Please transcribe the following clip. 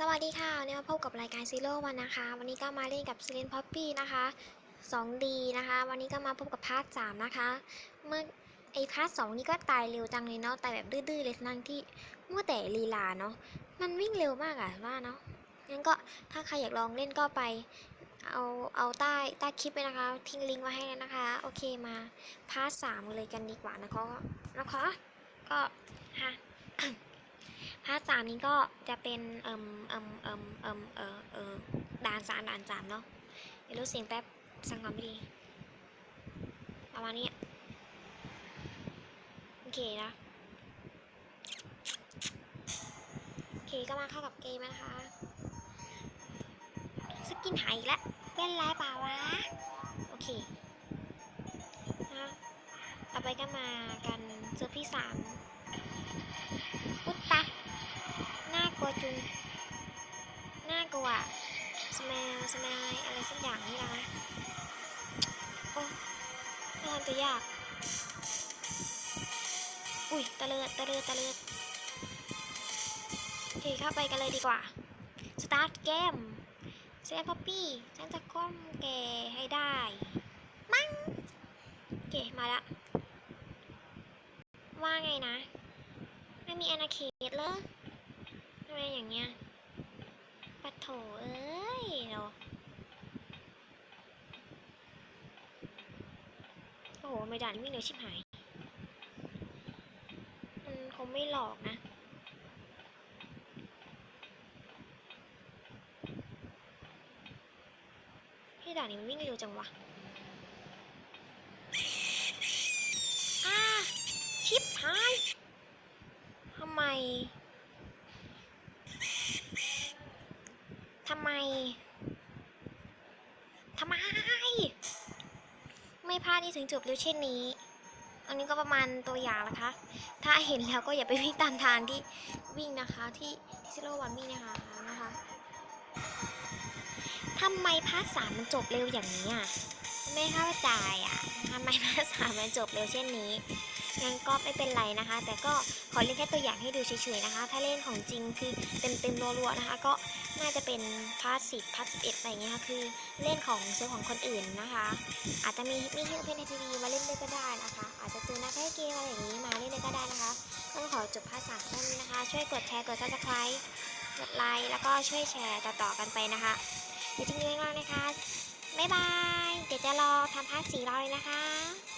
สวัสดีค่ะวันนี้มาพบกับรายการซีโร่วันนะคะ วันนี้ก็มาเล่นกับซิเลนพ็อปปี้นะคะ 2D นะคะ วันนี้ก็มาพบกับพาร์ท3นะคะ เมื่อไอพาร์ทสองนี้ก็ตายเร็วจังเลยเนาะ ตายแบบดื้อๆเลยทั้งที่มั่วแต่ลีลาเนาะ มันวิ่งเร็วมากอะว่าเนาะ งั้นก็ถ้าใครอยากลองเล่นก็ไป เอาเอาใต้ใต้คลิปไปนะคะ ทิ้งลิงก์ไว้ให้แล้วนะคะ โอเคมาพาร์ทสามเลยกันดีกว่านะคะนะคะ ก็ฮะ พาร์ทสามนี้ก็จะเป็นเอ่มเอ่มเอ่มเอ่มเออเออด่านสามด่านสามเนาะเดี๋ยวรู้เสียงแป๊บสั่งก่อนไม่ดีประมาณนี้โอเคนะโอเคก็มาเข้ากับเกมนะคะสกินหายอีกแล้วเป็นไรเปล่าวะโอเคนะต่อไปก็มากันเจอพี่สาม น่ากลัวสมัยสมัยอะไรสักอย่างนี่นะคะโอ้ไม่ทำจะยาก อุ้ยตะเลิดตะเลิดตะเลิดโอเคเข้าไปกันเลยดีกว่า สตาร์ทเกมเซนพัปปี้ฉันจะก้มแกให้ได้ มั้งโอเคมาละ ว่าไงนะ ไม่มีอนาเขตเลยทำไมอย่างเงี้ย เอ้ยเนาะโอ้โหไม่ด่านวิ่งเร็วชิบหาย มันคงไม่หลอกนะที่ด่านนี้มันวิ่งเร็วจังวะอ้าชิบหาย ทำไม ทำไมทำไม ไม่พลาดที่ถึงจบเร็วเช่นนี้ อันนี้ก็ประมาณตัวอย่างนะคะ ถ้าเห็นแล้วก็อย่าไปวิ่งตามทางที่วิ่งนะคะ ที่ซิโรวันวิ่งนะคะนะคะทำไมพาร์ทสามมันจบเร็วอย่างนี้อะ ไม่เข้าใจอะทำไมพาร์ทสามันจบเร็วเช่นนี้งั้นก็ไม่เป็นไรนะคะ แต่ก็ขอเล่นแค่ตัวอย่างให้ดูเฉยๆนะคะ ถ้าเล่นของจริงคือเต็มๆรัวๆนะคะ ก็น่าจะเป็นพาร์ทสิบพาร์ทสิบเอ็ดอะไรอย่างเงี้ยค่ะคือเล่นของซื้อของคนอื่นนะคะ อาจจะมีมีที่เพนในทีวีมาเล่นด้วยก็ได้นะคะ อาจจะเจอนักเล่นเกมอะไรอย่างนี้มาเล่นด้วยก็ได้นะคะต้องขอจบพาร์ทสาแค่นี้นะคะ ช่วยกดแชร์กดซับสไครต์กดไลค์แล้วก็ช่วยแชร์ต่อๆกันไปนะคะเดี๋ยวทิ้งไว้ก่อนนะคะ บ๊ายบาย เดี๋ยวจะรอทำพาร์ทสี่รอเลยนะคะ